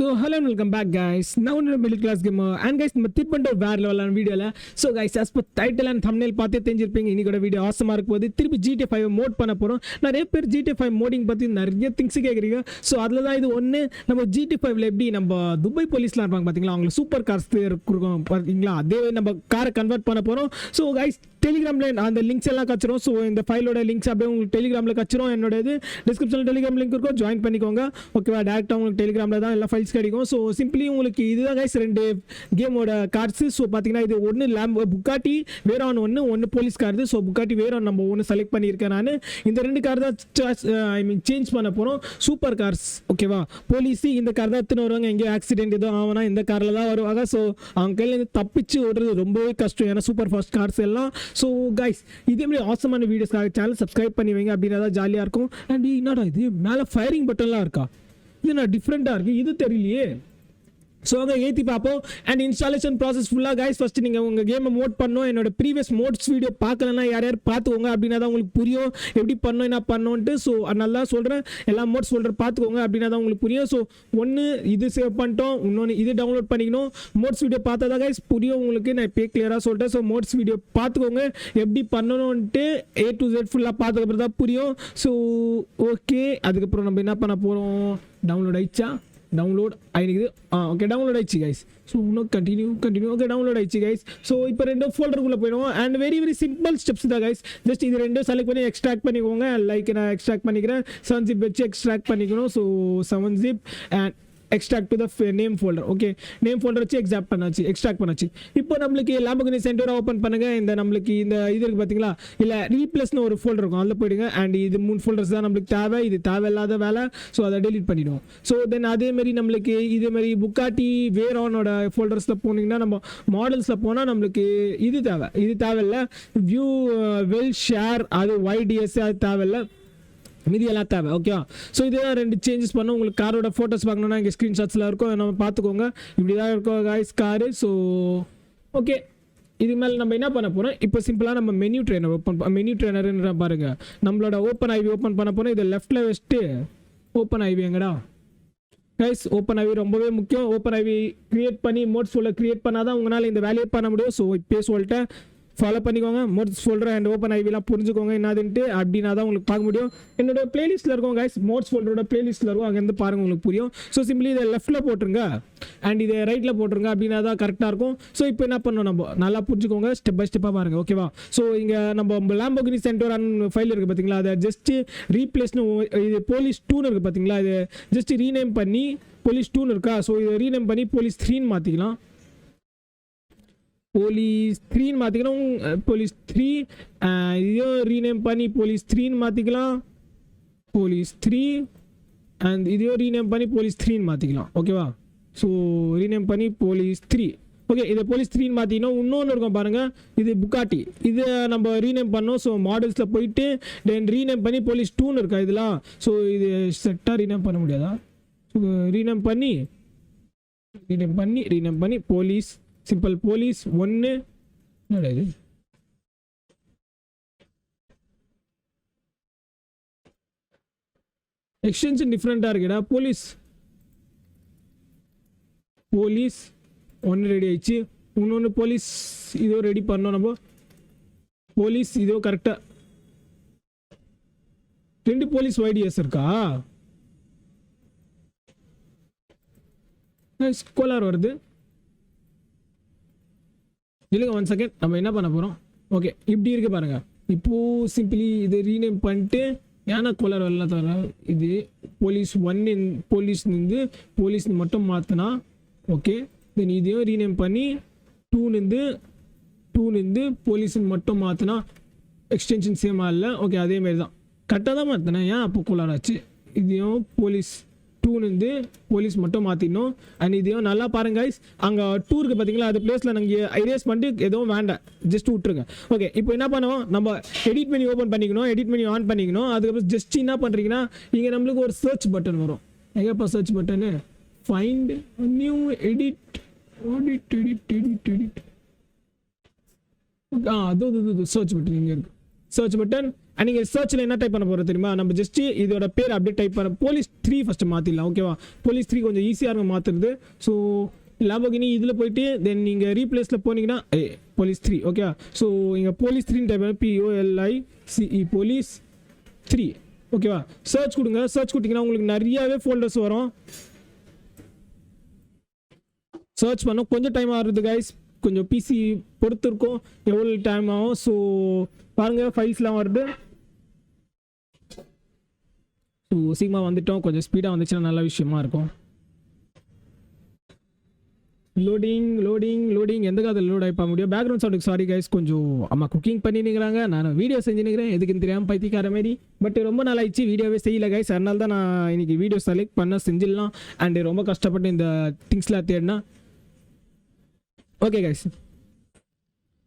So hello welcome back guys நான் middle class game and guys நம்ம திருப்பண்ட வேறு லெவலான வீடியோவில் so guys as per title and thumbnail பார்த்தே தெரிஞ்சிருப்பீங்க. இன்னைக்கோட வீடியோ ஆசமாக இருக்கும் போது திருப்பி ஜிடி ஃபைவ் மோட் பண்ண போகிறோம் நிறைய பேர் ஜிடி ஃபைவ் மோடிங் பற்றி நிறைய திங்ஸ் கேட்குறீங்க ஸோ அதில் தான் இது ஒன்று நம்ம ஜிடி ஃபைவ்ல எப்படி நம்ம துபாய் போலீஸ்லாம் இருப்பாங்க பார்த்தீங்களா அவங்களுக்கு சூப்பர் கார்ஸ் இருக்கும் பார்த்தீங்களா அதே நம்ம காரை கன்வெர்ட் பண்ண போகிறோம் ஸோ கைஸ் டெலிகிராமில் அந்த லிங்க்ஸ் எல்லாம் கச்சிரும். ஸோ இந்த ஃபைலோட லிங்க்ஸ் அப்படியே உங்களுக்கு டெலிகிராமில் கச்சிரும். என்னோட இது டிஸ்கிரிப்ஷனில் டெலிகிராம் லிங்க் இருக்கும். ஜாயின் பண்ணிக்கோங்க. ஓகேவா டேரெக்டாக உங்களுக்கு டெலிகிராமில் தான் எல்லா ஃபைல்ஸ் கிடைக்கும். ஸோ சிம்பிளி உங்களுக்கு இதுதான் கைஸ் ரெண்டு கேமோட கார்ட்ஸு ஸோ பார்த்தீங்கன்னா இது ஒன்று லேம் புக்காட்டி வேற ஒன்று ஒன்று ஒன்று போலீஸ் கார்டு ஸோ புக்காட்டி வேற நம்ம ஒன்று செலக்ட் பண்ணியிருக்கேன் நான். இந்த ரெண்டு கார் தான் ஐ மீன் சேஞ்ச் பண்ண போகிறோம் சூப்பர் கார்ஸ் ஓகேவா போலீஸ் இந்த கார் தான் எடுத்துன்னு வருவாங்க. எங்கேயோ ஆக்சிடென்ட் எதுவும் ஆகுனா இந்த காரில் தான் வருவாங்க. ஸோ அவங்க கையில் இருந்து தப்பிச்சு ஓடுறது ரொம்பவே கஷ்டம். ஏன்னா சூப்பர் ஃபாஸ்ட் கார்ஸ் எல்லாம் ஸோ கைஸ் இதே மாதிரி ஆசமான வீடியோஸ்க்காக சேனல் சப்ஸ்கிரைப் பண்ணி வைங்க அப்படின்னா தான் ஜாலியாக இருக்கும். அண்ட் என்னடா இது? மேலே ஃபயரிங் பட்டன்லாம் இருக்கா? இது நான் டிஃப்ரெண்ட்டாக இருக்குது இது தெரியலையே. ஸோ அங்கே ஏற்றி பார்ப்போம். அண்ட் இன்ஸ்டாலேஷன் ப்ராசஸ் ஃபுல்லாக கைஸ் ஃபஸ்ட்டு நீங்கள் உங்கள் கேமை மோட் பண்ணணும். என்னோட ப்ரீவியஸ் மோட்ஸ் வீடியோ பார்க்கலன்னா யார் யார் பார்த்துக்கோங்க அப்படின்னா தான் உங்களுக்கு புரியும். எப்படி பண்ணோம் என்ன பண்ணணுன்ட்டு ஸோ நல்லா சொல்கிறேன் எல்லா மோட்ஸ் ஹோல்டர் பார்த்துக்கோங்க அப்படின்னா தான் உங்களுக்கு புரியும். ஸோ ஒன்று இது சேவ் பண்ணிட்டோம். இன்னொன்று இது டவுன்லோட் பண்ணிக்கணும். மோட்ஸ் வீடியோ பார்த்தா தான் கைஸ் புரியும் உங்களுக்கு. நான் இப்போ கிளியராக சொல்லிட்டேன் ஸோ மோட்ஸ் வீடியோ பார்த்துக்கோங்க. எப்படி பண்ணணும்ன்ட்டு ஏ டு ஜெட் ஃபுல்லாக பார்த்துக்கப்புறம் தான் புரியும். ஸோ ஓகே அதுக்கப்புறம் நம்ம என்ன பண்ண போகிறோம் டவுன்லோட் ஆயிடுச்சா? டவுன்லோட் ஆயிருக்குது ஆ ஓகே டவுன்லோட் ஆயிடுச்சு கைஸ் ஸோ இன்னும் கண்டினியூ கண்டினியூ ஓகே டவுன்லோட் ஆயிடுச்சு கைஸ் ஸோ இப்போ ரெண்டும் ஃபோல்டருக்குள்ளே போயிடுவோம். And very very simple steps தான் கைஸ் ஜஸ்ட் இது ரெண்டும் செலக்ட் பண்ணி எக்ஸ்ட்ராக்ட் பண்ணிக்கோங்க. லைக் நான் எக்ஸ்ட்ராக்ட் பண்ணிக்கிறேன். செவன் ஜிப் வச்சு எக்ஸ்ட்ராக்ட் பண்ணிக்கணும். So seven zip and extract to the name folder okay name folder வச்சு எக்ஸாக்ட் பண்ணாச்சு எக்ஸ்ட்ராக்ட் பண்ணாச்சு. இப்போ நம்மளுக்கு லாம்பகனி சென்டர் ஓப்பன் பண்ணுங்கள் இந்த நம்மளுக்கு இந்த இது இருக்குது பார்த்தீங்களா இல்லை ரீப்ளஸ்னு ஒரு ஃபோல்டர் இருக்கும். அதில் போயிடுங்க. அண்ட் இது மூணு ஃபோல்டர்ஸ் தான் நம்மளுக்கு தேவை. இது தேவையில்லாத வேலை. ஸோ அதை டெலிட் பண்ணிடுவோம். ஸோ தென் அதேமாரி நம்மளுக்கு இதேமாரி புக்காட்டி வேரோனோட ஃபோல்டர்ஸில் போனீங்கன்னா நம்ம மாடல்ஸில் போனால் நம்மளுக்கு இது தேவை. இது தேவையில்ல. வியூ வெல் ஷேர் அது ஒய்டிஎஸ் அது தேவையில்ல. மீதி எல்லாம் தேவை ஓகே ஸோ இதுதான் ரெண்டு சேஞ்சஸ் பண்ணோம். உங்களுக்கு காரோட ஃபோட்டோஸ் பார்க்கணுன்னா இங்கே ஸ்க்ரீன்ஷாட்ஸில் இருக்கும். நம்ம பார்த்துக்கோங்க. இப்படி தான் இருக்கும் காய்ஸ் காரு ஸோ ஓகே இது மேலே நம்ம என்ன பண்ண போகிறோம் இப்போ சிம்பிளாக நம்ம மெனு ட்ரெயினர் ஓப்பன் மெனு ட்ரெயினர்ன்ற பாருங்க. நம்மளோட ஓப்பன் ஐவி ஓப்பன் பண்ண போகிறோம் இதை லெஃப்ட்டில் வச்சுட்டு ஓப்பன் ஐவி எங்கடா? கைஸ் ஓப்பன் ஐவி ரொம்பவே முக்கியம். ஓப்பன் ஐவி கிரியேட் பண்ணி மோட்ஸ் உள்ள கிரியேட் பண்ணால் தான் உங்களால் இந்த வேலையை பண்ண முடியும். ஸோ இப்போயே சொல்லிட்டேன். ஃபாலோ பண்ணிக்கோங்க. மோட்ஸ் ஃபோல்டர் அண்ட் ஓப்பன் ஐவிலாம் புரிஞ்சுக்கோங்க. என்னதுன்ட்டு அப்படின்னா தான் உங்களுக்கு பார்க்க முடியும். என்னோட பிளேலிஸ்ட்டில் இருக்கும் கைஸ் மோட்ஸ் ஃபோல்டரோட பிளேலிஸ்ட்டில் இருக்கும். அங்கேருந்து பாருங்க உங்களுக்கு புரியும். ஸோ சிம்பிளி இதை லெஃப்ட்டில் போட்டுருங்க. அண்ட் இதை ரைட்டில் போட்டுருங்க அப்படின்னா தான் கரெக்டாக இருக்கும். ஸோ இப்போ என்ன பண்ணணும் நம்ம? நல்லா புரிஞ்சுக்கோங்க. ஸ்டெப் பை ஸ்டெப்பாக பாருங்க ஓகேவா ஸோ இங்கே நம்ம லேம்போகினி சென்டர் அண்ட் ஃபைல் இருக்குது பார்த்தீங்களா அதை ஜஸ்ட்டு ரீப்ளேஸ்னு இது போலீஸ் டூன்னு இருக்குது பார்த்தீங்களா இது ஜஸ்ட் ரீநேம் பண்ணி போலீஸ் டூன்னு இருக்கா? ஸோ இதை ரீநேம் பண்ணி போலீஸ் த்ரீன்னு மாற்றிக்கலாம் போலீஸ் த்ரீன்னு மாற்றிக்கலாம் போலீஸ் த்ரீ. இதையும் ரீநேம் பண்ணி போலீஸ் த்ரீன்னு மாற்றிக்கலாம் போலீஸ் த்ரீ. அண்ட் இதையும் ரீநேம் பண்ணி போலீஸ் த்ரீன்னு மாற்றிக்கலாம் ஓகேவா ஸோ ரீநேம் பண்ணி போலீஸ் த்ரீ. ஓகே இதை போலீஸ் த்ரீன்னு மாற்றிக்கணும் இன்னொன்று இருக்கும் பாருங்கள் இது புக்காட்டி இதை நம்ம ரீநேம் பண்ணோம். ஸோ மாடல்ஸில் போயிட்டு தென் ரீநேம் பண்ணி போலீஸ் டூன்னு இருக்கா இதெல்லாம் ஸோ இது செட்டாக ரீநேம் பண்ண முடியாதா? ஸோ ரீநேம் பண்ணி ரீநேம் பண்ணி ரீநேம் பண்ணி போலீஸ் சிம்பிள் போலீஸ் ஒன்று என்னடா இது? எக்ஸ்டென்ஷன் டிஃப்ரெண்ட்டாக இருக்குடா. போலீஸ் போலீஸ் ஒன்று ரெடி ஆயிடுச்சு. இன்னொன்று போலீஸ் இதோ ரெடி பண்ணோம் நம்ம. போலீஸ் இதோ கரெக்டாக ரெண்டு போலீஸ் ஒய்டிஎஸ் இருக்கா? கோலார் வருது. இல்லைங்க ஒன் செகண்ட் நம்ம என்ன பண்ண போகிறோம் ஓகே இப்படி இருக்குது பாருங்கள் இப்போது சிம்பிளி இது ரீநேம் பண்ணிட்டு ஏன்னா கோலர் வரல தர இது போலீஸ் ஒன் போலீஸ்லேருந்து போலீஸ் மட்டும் மாற்றினா ஓகே தென் இதையும் ரீநேம் பண்ணி டூலேருந்து டூலேருந்து போலீஸ்னு மட்டும் மாற்றினா எக்ஸ்டென்ஷன் சேமாக இல்லை? ஓகே அதேமாரி தான். கரெக்டாக தான் மாற்றினேன் ஏன் அப்போ கோலார் ஆச்சு? இதையும் போலீஸ் டூலேருந்து போலீஸ் மட்டும் மாற்றிடணும் அண்ட் இதையும் நல்லா பாருங்க கைஸ் அங்கே டூருக்கு பார்த்தீங்களா அது பிளேஸில் நாங்கள் ஐரேஸ் பண்ணிட்டு எதுவும் வேண்டாம். ஜஸ்ட் விட்ருங்க ஓகே இப்போ என்ன பண்ணுவோம்? நம்ம எடிட் பண்ணி ஓப்பன் பண்ணிக்கணும். எடிட் பண்ணி ஆன் பண்ணிக்கணும். அதுக்கப்புறம் ஜஸ்ட் என்ன பண்ணுறீங்கன்னா இங்கே நம்மளுக்கு ஒரு சர்ச் பட்டன் வரும். எங்கேப்பா search button find new edit edit edit edit edit ah அது சர்ச் பட்டன் இங்கே இருக்குது சர்ச் பட்டன் அண்ட் நீங்கள் சர்ச்சில் என்ன டைப் பண்ண போகிறோம் தெரியுமா? நம்ம ஜஸ்ட் இதோட பேர் அப்படியே டைப் பண்ண போலீஸ் த்ரீ ஃபஸ்ட்டு மாற்றிடலாம் ஓகேவா போலீஸ் த்ரீ கொஞ்சம் ஈஸியாக இருக்கும் மாற்றுறது ஸோ லாபகினி இதில் போயிட்டு தென் நீங்கள் ரீப்ளேஸில் போனீங்கன்னா ஏ போலீஸ் த்ரீ ஓகேவா ஸோ இங்கே போலீஸ் த்ரீன்னு டைப் பண்ண P O L I C E police three ஓகேவா சர்ச் கொடுங்க சர்ச் கொடுத்தீங்கன்னா உங்களுக்கு நிறையாவே ஃபோல்டர்ஸ் வரும். சர்ச் பண்ண கொஞ்சம் டைம் ஆகுறது கைஸ் கொஞ்சம் பிசி பொறுத்து இருக்கும். எவ்வளோ டைம் ஆகும்? ஸோ பாருங்கள் ஃபைல்ஸ்லாம் வருது. ஸோ சீக்கிரமாக வந்துட்டோம். கொஞ்சம் ஸ்பீடாக வந்துச்சுன்னா நல்ல விஷயமா இருக்கும். லோடிங் லோடிங் லோடிங் எந்த காதில் லோட் ஆகிப்பா முடியும்? பேக்ரவுண்ட் சவுண்டுக்கு சாரி கைஸ் கொஞ்சம் அம்மா குக்கிங் பண்ணினுங்கிறாங்க நான் வீடியோ செஞ்சுனுக்கிறேன் எதுக்குன்னு தெரியாமல் பைத்திக்கார மாதிரி. பட் ரொம்ப நாள் ஆயிடுச்சு. வீடியோவே செய்யல கைஸ் அதனால தான் நான் இன்னைக்கு வீடியோ செலக்ட் பண்ண செஞ்சிடலாம். அண்ட் ரொம்ப கஷ்டப்பட்டு இந்த திங்ஸ்லாம் தேடினா. ஓகே கைஸ்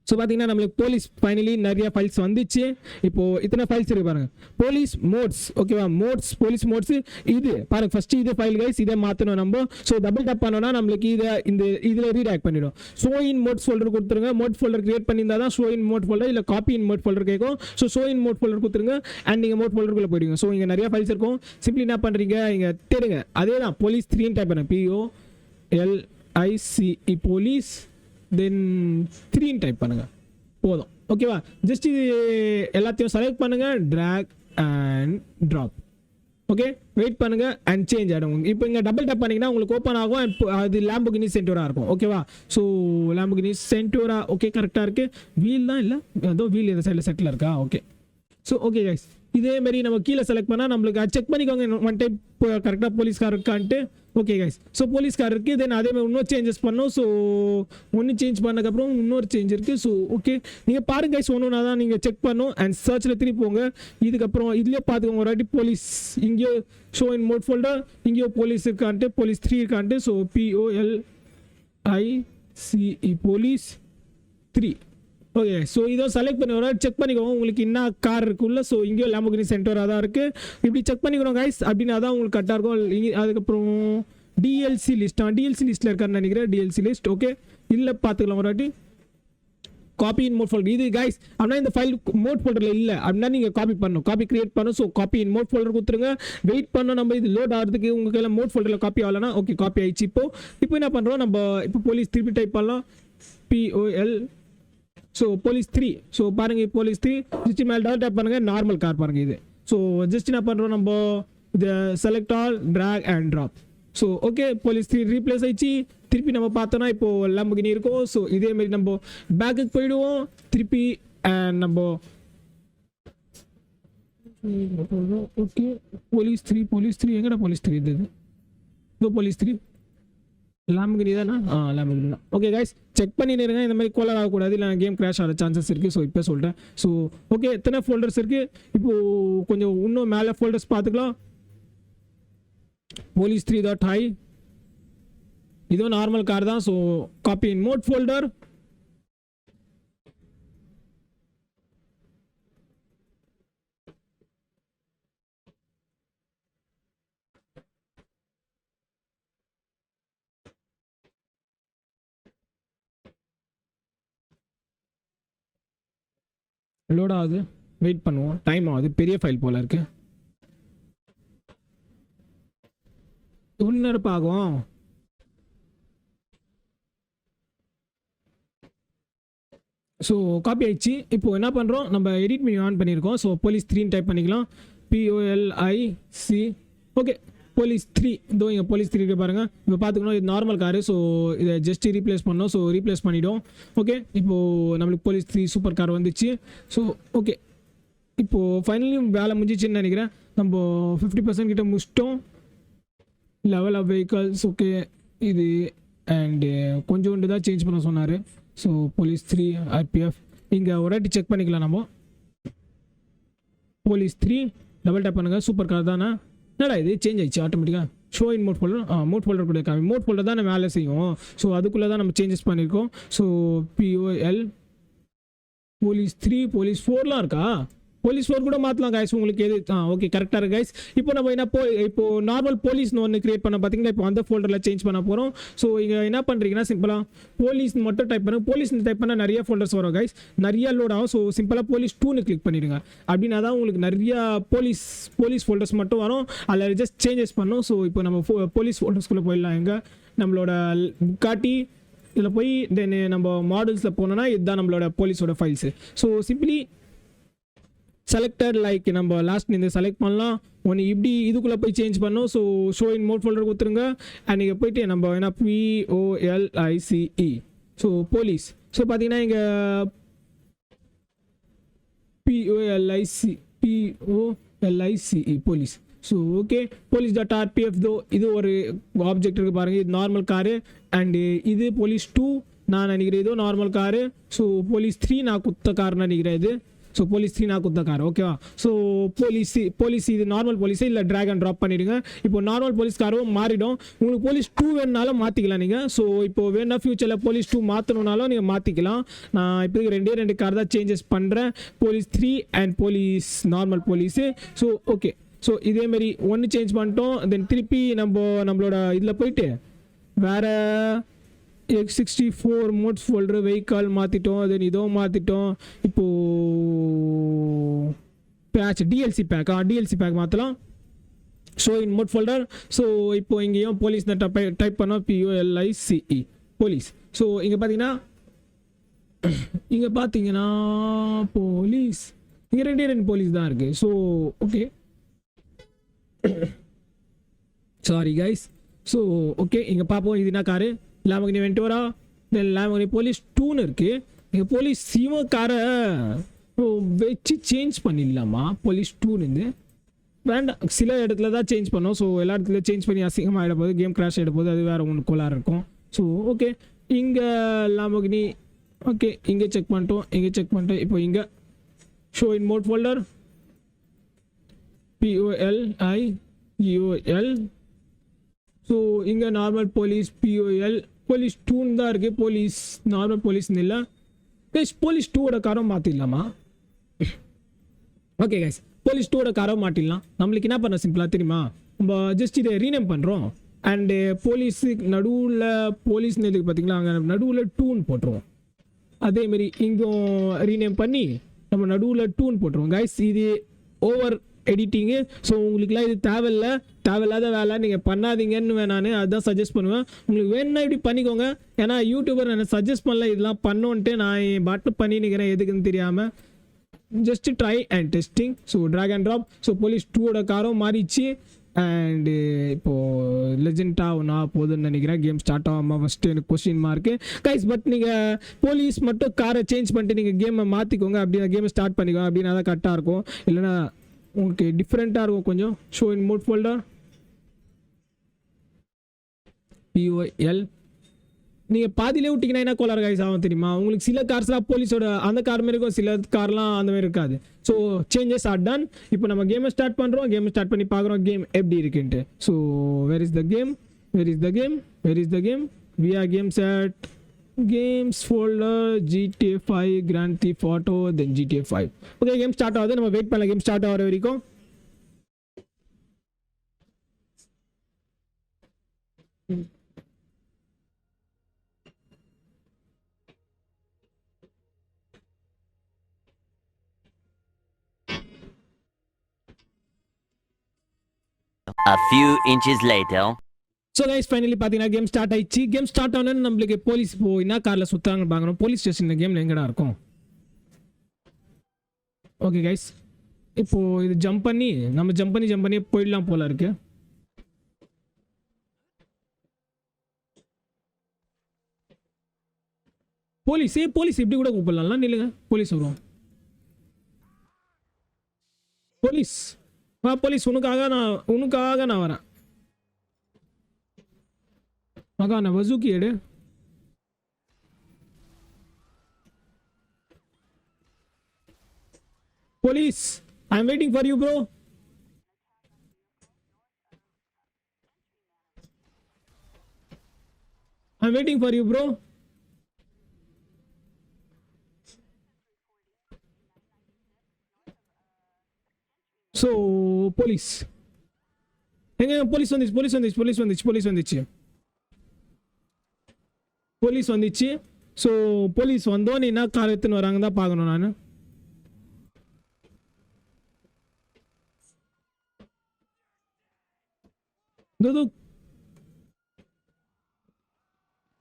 ஸோ பார்த்தீங்கன்னா நம்மளுக்கு போலீஸ் ஃபைனலி நிறைய ஃபைல்ஸ் வந்துச்சு. இப்போது இத்தனை ஃபைல்ஸ் இருக்குது பாருங்க. போலீஸ் மோட்ஸ் ஓகேவா மோட்ஸ் போலீஸ் மோட்ஸ் இது. பாருங்க ஃபஸ்ட்டு இது ஃபைல் கைஸ் இதை மாற்றணும் நம்ம. ஸோ டபுள் டப் பண்ணோன்னா நம்மளுக்கு இதை இந்த இதில் ரீடாக்ட் பண்ணிடும். ஷோ இன் மோட் ஃபோல்டர் கொடுத்துருங்க. மோட் ஃபோல்டர் கிரியேட் பண்ணியிருந்தா தான் ஷோ இன் மோட் ஃபோல்டர் இல்லை காப்பி இன் மோட் ஃபோல்டர் கேட்கும். So show in mod folder கொடுத்துருங்க. அண்ட் நீங்கள் மோட் ஃபோல்டருக்குள்ளே போயிடுங்க ஸோ இங்கே நிறைய ஃபைல்ஸ் இருக்கும். சிம்பிளி என்ன பண்ணுறீங்க இங்கே தேடுங்க. அதே தான் போலீஸ் த்ரீன்னு டைப் பண்ண பிஓ எல்ஐசிஇ போலீஸ் தென் த்ரீன்னு டைப் பண்ணுங்கள் போதும். ஓகேவா ஜஸ்ட் இது எல்லாத்தையும் செலக்ட் பண்ணுங்கள் drag and drop okay wait பண்ணுங்க அண்ட் சேஞ்ச் ஆகிடும் இப்போ இங்கே டபுள் டப் பண்ணிங்கன்னா உங்களுக்கு ஓப்பன் ஆகும். அண்ட் இப்போ அது லேம்புகினி சென்டோராக இருக்கும். ஓகேவா ஸோ லேம்புகினி சென்டோரா ஓகே கரெக்டாக இருக்குது வீல் தான் இல்லை? ஏதோ வீல் இந்த சைடில் செட்டில் இருக்கா? ஓகே ஸோ ஓகே கைஸ் இதே மாதிரி நம்ம கீழே செலக்ட் பண்ணால் நம்மளுக்கு செக் பண்ணிக்கோங்க. ஒன் டைம் கரெக்டாக போலீஸ்கார் இருக்கான்ட்டு ஓகே கைஸ் ஸோ போலீஸ்கார் இருக்குது தென் அதே மாதிரி இன்னொரு சேஞ்சஸ் பண்ணோம். ஸோ ஒன்று சேஞ்ச் பண்ணதுக்கப்புறம் இன்னொரு சேஞ்ச் இருக்குது ஸோ ஓகே நீங்கள் பாருங்க கைஸ் ஒன்று தான் நீங்கள் செக் பண்ணும். அண்ட் சர்ச்சில் திருப்பி போங்க. இதுக்கப்புறம் இதுலேயே பார்த்துக்கோங்க. ஒரு வாட்டி போலீஸ் இங்கேயோ ஷோ இன் மோட் ஃபோல்டர் இங்கேயோ போலீஸ் இருக்கான்ட்டு police three இருக்கான்ட்டு. So P O L I C E police three okay so இதோ செலக்ட் பண்ணி செக் பண்ணிக்கோங்க. உங்களுக்கு என்ன கார் இருக்குல்ல ஸோ இங்கேயோ லேம்பகினி சென்டராக தான் இருக்குது இப்படி செக் பண்ணிக்கணும் கைஸ் அப்படின்னா தான் உங்களுக்கு கரெக்டாக இருக்கும். அதுக்கப்புறம் டிஎல்சி லிஸ்ட் டிஎல்சி லிஸ்ட்டில் இருக்கான்னு நினைக்கிறேன். டிஎல்சி லிஸ்ட் ஓகே இல்லை பார்த்துக்கலாம் ஒரு வாட்டி. காப்பி இன் மோட் ஃபோல்டர் இது கைஸ் அப்படின்னா இந்த ஃபைல் மோட் ஃபோல்டரில் இல்லை. அப்படின்னா நீங்கள் காப்பி பண்ணணும். காப்பி கிரியேட் பண்ணணும். So copy in mod folder கொடுத்துருங்க. வெயிட் பண்ணோம் நம்ம இது லோட் ஆகிறதுக்கு உங்களுக்கு எல்லாம் மோட் ஃபோல்டரில் காப்பி ஆகலனா ஓகே காப்பி ஆயிடுச்சு. இப்போ இப்போ என்ன பண்ணுறோம் நம்ம இப்போ போலீஸ் திருப்பி டைப் பண்ணலாம். P O L so police three so பாருங்கள் போலீஸ் த்ரீ ஜிஸ்டி மேலே டபுள் டேப் பாருங்கள் நார்மல் கார் பாருங்கள் இது. ஸோ ஜஸ்ட் என்ன பண்ணுறோம் நம்ம? இது select all drag and drop so okay police three replace ஆயிடுச்சு. திருப்பி நம்ம பார்த்தோன்னா இப்போது லம்பகினி இருக்கும். ஸோ இதேமாரி நம்ம பேக்குக்கு போயிடுவோம். திருப்பி அண்ட் நம்ம okay police three police three எங்கடா போலீஸ் த்ரீ இது? போலீஸ் த்ரீ லாம்பகினி தானே? ஆ லாம்பகினி தான். ஓகே கைஸ் செக் பண்ணிடுங்க இந்த மாதிரி கோலர் ஆகக்கூடாது. இல்லை கேம் கிராஷ் ஆகிற சான்சஸ் இருக்குது ஸோ இப்போ சொல்கிறேன் ஸோ ஓகே எத்தனை ஃபோல்டர்ஸ் இருக்குது இப்போது கொஞ்சம் இன்னும் மேலே ஃபோல்டர்ஸ் பார்த்துக்கலாம். போலீஸ் த்ரீ டாட் ஹை இதுவும் நார்மல் கார் தான். So copy in mod folder load ஆகுது. வெயிட் பண்ணுவோம். டைம் ஆகுது. பெரிய ஃபைல் போல் இருக்கு. நேரம் ஆகும் ஸோ காப்பி ஆயிடுச்சு. இப்போ என்ன பண்ணுறோம் நம்ம எடிட் பண்ணி ஆன் பண்ணியிருக்கோம். ஸோ போலீஸ் த்ரீன்னு டைப் பண்ணிக்கலாம். பிஓஎல்ஐசி ஓகே போலீஸ் த்ரீ இதோ இங்கே போலீஸ் த்ரீ பாருங்கள் இப்போ பார்த்துக்கணும் இது நார்மல் காரு ஸோ இதை ஜஸ்ட் ரீப்ளேஸ் பண்ணோம் ஸோ ரீப்ளேஸ் பண்ணிவிடும் ஓகே இப்போது நம்மளுக்கு போலீஸ் த்ரீ சூப்பர் கார் வந்துச்சு. ஸோ ஓகே இப்போது ஃபைனலியும் வேலை முடிஞ்சிச்சுன்னு நினைக்கிறேன். நம்ம ஃபிஃப்டி பர்சன்ட் கிட்ட முடிச்சிட்டோம். லெவல் ஆஃப் வெஹிக்கல்ஸ் ஓகே இது அண்டு கொஞ்சோண்டு தான் சேஞ்ச் பண்ண சொன்னார். ஸோ போலீஸ் த்ரீ ஆர்பிஎஃப் இங்கே ஒரு வாட்டி செக் பண்ணிக்கலாம் நம்ம. போலீஸ் த்ரீ டபுள் டேப் பண்ணுங்கள் சூப்பர் கார் தானே? என்னடா இது? சேஞ்ச் ஆயிடுச்சு ஆட்டோமேட்டிக்காக ஷோ இன் மோட் ஃபோல்டர் ஆ மோட் ஃபோல்டர் கூட காமி மோட் ஃபோல்டர் தான் வேலை செய்யும். ஸோ அதுக்குள்ளே தான் நம்ம சேஞ்சஸ் பண்ணியிருக்கோம் so POL police three police ஃபோர்லாம் இருக்கா? போலீஸ் ஃபோர் கூட மாற்றலாம் கைஸ் உங்களுக்கு எது ஆ ஓகே கரெக்டாக இருக்கு கைஸ் இப்போ நம்ம என்ன போ இப்போ நார்மல் போலீஸ்னு ஒன்று கிரியேட் பண்ண பார்த்தீங்கன்னா இப்போ அந்த ஃபோல்டரில் சேஞ்ச் பண்ண போகிறோம் ஸோ இங்கே என்ன பண்ணுறீங்கன்னா சிம்பிளாக போலீஸ் மட்டும் டைப் பண்ணுங்க போலீஸ் டைப் பண்ணால் நிறைய ஃபோல்டர்ஸ் வரும் கைஸ் நிறைய லோட் ஆகும். ஸோ சிம்பிளாக போலீஸ் டூன்னு கிளிக் பண்ணிடுங்க. அப்படின்னா தான் உங்களுக்கு நிறைய போலீஸ் போலீஸ் ஃபோல்டர்ஸ் மட்டும் வரும். அதில் ஜஸ்ட் சேஞ்சஸ் பண்ணும். ஸோ இப்போ நம்ம போலீஸ் ஃபோல்டர்ஸ்குள்ளே போயிடலாம். எங்கே? நம்மளோட காட்டி இதில் போய் தென் நம்ம மாடல்ஸில் போனோன்னா இதுதான் நம்மளோட போலீஸோட files so simply selected like நம்ம லாஸ்ட் இந்த செலக்ட் பண்ணலாம். ஒன்று இப்படி இதுக்குள்ளே போய் சேஞ்ச் பண்ணோம். So show in mod folder கொடுத்துருங்க. அண்ட் நீங்கள் போயிட்டு நம்ம என்ன பிஓஎல்ஐசிஇ ஸோ போலீஸ் ஸோ பார்த்தீங்கன்னா இங்கே POLIC POLICE police so okay police dot RPF தோ இது ஒரு ஆப்ஜெக்ட் இருக்குது பாருங்கள் இது நார்மல் காரு அண்டு இது போலீஸ் டூ நான் நினைக்கிறேன். இதோ normal car so police three நான் குத்த காருன்னு நினைக்கிறேன் இது. ஸோ போலீஸ் த்ரீ நான் குத்த கார் ஓகேவா ஸோ போலீஸ் போலீஸ் இது நார்மல் போலீஸே இல்லை ட்ராக் அண்ட் ட்ராப் பண்ணிவிடுங்க இப்போ நார்மல் போலீஸ் காரும் மாறிடும். உங்களுக்கு போலீஸ் டூ வேணுனாலும் மாற்றிக்கலாம் நீங்கள் ஸோ இப்போ வேணா ஃபியூச்சரில் போலீஸ் டூ மாற்றணுனாலும் நீங்கள் மாற்றிக்கலாம் நான் இப்போ ரெண்டே ரெண்டு கார் தான் சேஞ்சஸ் பண்ணுறேன் police three and police normal police so okay so இதேமாரி ஒன்று சேஞ்ச் பண்ணிட்டோம். தென் திருப்பி நம்ம நம்மளோட இதில் போயிட்டு வேறு X sixty four mods folder vehicle மாற்றிட்டோம் then இதோ மாற்றிட்டோம் இப்போது பேட்ச் டிஎல்சி பேக் ஆ டிஎல்சி பேக் மாற்றலாம் so in mod folder so இப்போ இங்கேயும் போலீஸ் டைப் டைப் பண்ணோம் பியூஎல்ஐசிஇ போலீஸ் ஸோ இங்கே பார்த்தீங்கன்னா இங்கே பார்த்தீங்கன்னா போலீஸ் இங்கே ரெண்டே ரெண்டு போலீஸ் தான் இருக்குது so okay sorry guys so okay இங்கே பார்ப்போம் இது என்ன காரு? லாமகினி வென்டோரா தென் லாமகினி போலீஸ் டூன்னு இருக்குது இங்கே போலீஸ் சிவ காரை. வச்சு சேஞ்ச் பண்ணிடலாமா? போலீஸ் டூலேருந்து வேண்டாம். சில இடத்துல தான் சேஞ்ச் பண்ணோம். ஸோ எல்லா இடத்துல சேஞ்ச் பண்ணி அசிங்கமாக ஆகிட போது கேம் கிராஷ் ஆகிட போது அது வேறு ஒன்று கோளாறு இருக்கும். ஸோ ஓகே இங்கே லாமகினி ஓகே இங்கே செக் பண்ணிட்டோம். இங்கே செக் பண்ணிட்டோம் இப்போ இங்கே show in mod folder POLI UL so இங்கே நார்மல் போலீஸ் பிஓஎல் போலீஸ் டூன்னு தான் இருக்குது போலீஸ் நார்மல் போலீஸ்னு இல்லை. போலீஸ் டூவோட காரம் மாற்றிடலாமா ஓகே கைஸ் போலீஸ் டூவோட காரை மாட்டிடலாம். நம்மளுக்கு என்ன பண்ண சிம்பிளாக தெரியுமா? நம்ம ஜஸ்ட் இதை ரீநேம் பண்ணுறோம் அண்டு போலீஸுக்கு eh, நடுவில் போலீஸ்னு எதுக்கு பார்த்தீங்களா அங்கே நடுவில் டூன் போட்டுருவோம். அதேமாரி இங்கும் ரீநேம் பண்ணி நம்ம நடுவில் டூன் போட்டுருவோம். கைஸ் இது ஓவர் எடிட்டிங்கு ஸோ உங்களுக்குலாம் இது தேவையில்ல. தேவையில்லாத வேலை. நீங்கள் பண்ணாதீங்கன்னு வேணான்னு அதுதான் சஜஸ்ட் பண்ணுவேன். உங்களுக்கு வேணும்னா இப்படி பண்ணிக்கோங்க. ஏன்னா யூடியூபர் நான் சஜஸ்ட் பண்ணல இதெல்லாம் பண்ணோன்ட்டு நான் என் பாட்டு பண்ணி நிற்கிறேன் எதுக்குன்னு தெரியாமல் just try and testing so drag and drop so police டூவோட காரும் மாறிச்சு. அண்டு இப்போது லெஜெண்டாக ஒன்றா போதுன்னு நினைக்கிறேன். கேம் ஸ்டார்ட் ஆகாமல் ஃபஸ்ட்டு எனக்கு கொஸ்டின் மார்க்கு கைஸ் பட் நீங்கள் போலீஸ் மட்டும் காரை சேஞ்ச் பண்ணிட்டு நீங்கள் கேமை மாற்றிக்கோங்க அப்படி கேமை ஸ்டார்ட் பண்ணிக்கோங்க. அப்படின்னா தான் கரெக்டாக இருக்கும். இல்லைன்னா உங்களுக்கு டிஃப்ரெண்ட்டாக இருக்கும் கொஞ்சம். Show in mod folder POL நீங்கள் பாதியிலே விட்டிங்கன்னா என்ன கோளாறு கைஸ் ஆகும் தெரியுமா? உங்களுக்கு சில கார்ஸ்லாம் போலீஸோட அந்த கார் மாதிரி இருக்கும் சில கார்லாம் அந்த மாதிரி இருக்காது. ஸோ சேஞ்சஸ் ஆர் டன் இப்போ நம்ம கேமை ஸ்டார்ட் பண்ணுறோம் கேமை ஸ்டார்ட் பண்ணி பார்க்குறோம் கேம் எப்படி இருக்குன்ட்டு. So where is the game where is the game where is the game we are games set games folder GTA five grand the auto then GTA five okay game start ஆகுது. நம்ம wait பண்ணலாம். Game start ஆகிற வரைக்கும். A few inches later. So guys finally பார்த்தீங்கன்னா game start ஆயிடுச்சு. Game start ஆனோன்னு நம்மளுக்கு police இப்போ என்ன காரில் சுற்றுறாங்கன்னு பார்க்கணும். போலீஸ் ஸ்டேஷன் கேம் கேமில் எங்கடா இருக்கும்? ஓகே கைஸ் இப்போ இது ஜம்ப் பண்ணி நம்ம ஜம்ப் பண்ணி ஜம்ப் பண்ணி போயிடலாம் போல இருக்கு. போலீஸ் ஏ போலீஸ் இப்படி கூட கூப்பிடலாம்ல? நில்லுங்க போலீஸ் வருவோம். போலீஸ் வா போலீஸ் உனக்காக நான் உனக்காக நான் வரேன் மகா நான் வசூக்கி எடு police I am waiting for you bro I am waiting for you bro so police எங்க போலீஸ் வந்துச்சு போலீஸ் வந்துச்சு போலீஸ் வந்துச்சு போலீஸ் வந்துச்சு போலீஸ் வந்துச்சு ஸோ போலீஸ் வந்தோன்னு என்ன கார் எடுத்துன்னு வராங்க தான் பார்க்கணும் நான் Do தோ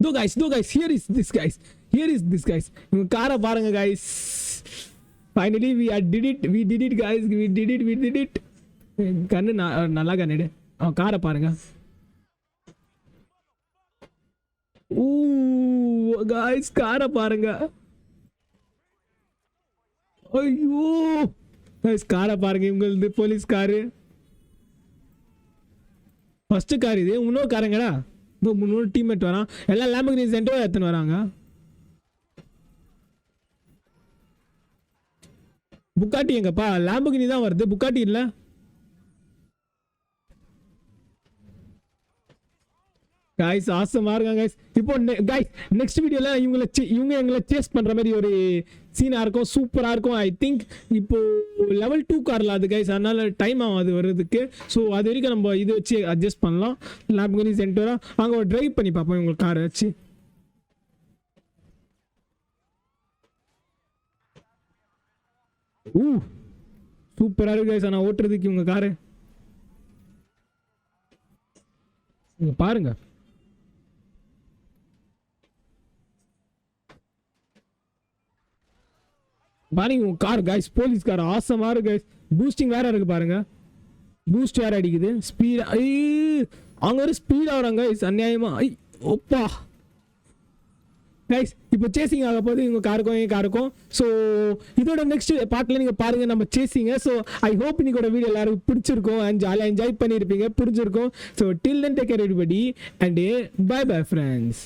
Do guys, do guys. Here is this guys. Here is this guys. இவங்க காரை பாருங்க guys. Finally we are did it we did it guys we did it we did it கண்ணு ந- நல்லா கண்ணிடு அவன் காரை பாருங்க. ஊ காய்ஸ் காரை பாருங்க. ஐயோ! கைஸ் காரை பாருங்க. இவங்களது போலீஸ் காரு ஃபஸ்ட்டு கார் இது. இன்னொரு காரங்கடா. இதோ முன்னூறு டீம்மேட் வரான். எல்லாம் நீ சென்டோ எடுத்துன்னு வராங்க. புக்காட்டி எங்கப்பா? லேம்புகினி தான் வருது. புக்காட்டி இல்லை? காய்ஸ் ஆசமாக இருக்காங்க காய்ஸ் இப்போ காய்ஸ் நெக்ஸ்ட் வீடியோவில் இவங்கள இவங்க எங்களை சேஸ் பண்ணுற மாதிரி ஒரு சீனாக இருக்கும் சூப்பராக இருக்கும். ஐ திங்க் இப்போது லெவல் டூ காரில் அது கைஸ் அதனால் டைம் ஆகும் அது வர்றதுக்கு. ஸோ அது வரைக்கும் நம்ம இது வச்சு அட்ஜஸ்ட் பண்ணலாம். லேப்கனி சென்டரா அங்கே ட்ரைவ் பண்ணி பார்ப்போம் இவங்க காரை வச்சு. ஊ சூப்பரா இருக்கு கைஸ் ஆனால் ஓட்டுறதுக்கு இவங்க காரு. நீங்கள் பாருங்க. பாருங்க உங்க கார் கைஸ் போலீஸ் கார். ஆசமா இருக்கு கைஸ் பூஸ்டிங் வேற இருக்கு பாருங்க. பூஸ்ட் வேற அடிக்குது. ஸ்பீட் அவங்க ஒரு ஸ்பீடா வராங்க கைஸ் அநியாயமா. ஐ ஒப்பா. கைஸ் இப்போ சேசிங் ஆக போது இவங்க காருக்கும் என் காருக்கும் ஸோ இதோட நெக்ஸ்ட் பாட்டில் நீங்கள் பாருங்கள் நம்ம சேசிங்க ஸோ ஐ ஹோப் இன்னைக்கோட வீடியோ எல்லாருக்கும் பிடிச்சிருக்கும் அண்ட் ஜாலியாக என்ஜாய் பண்ணியிருப்பீங்க. பிடிச்சிருக்கும் so till then take care everybody and bye bye friends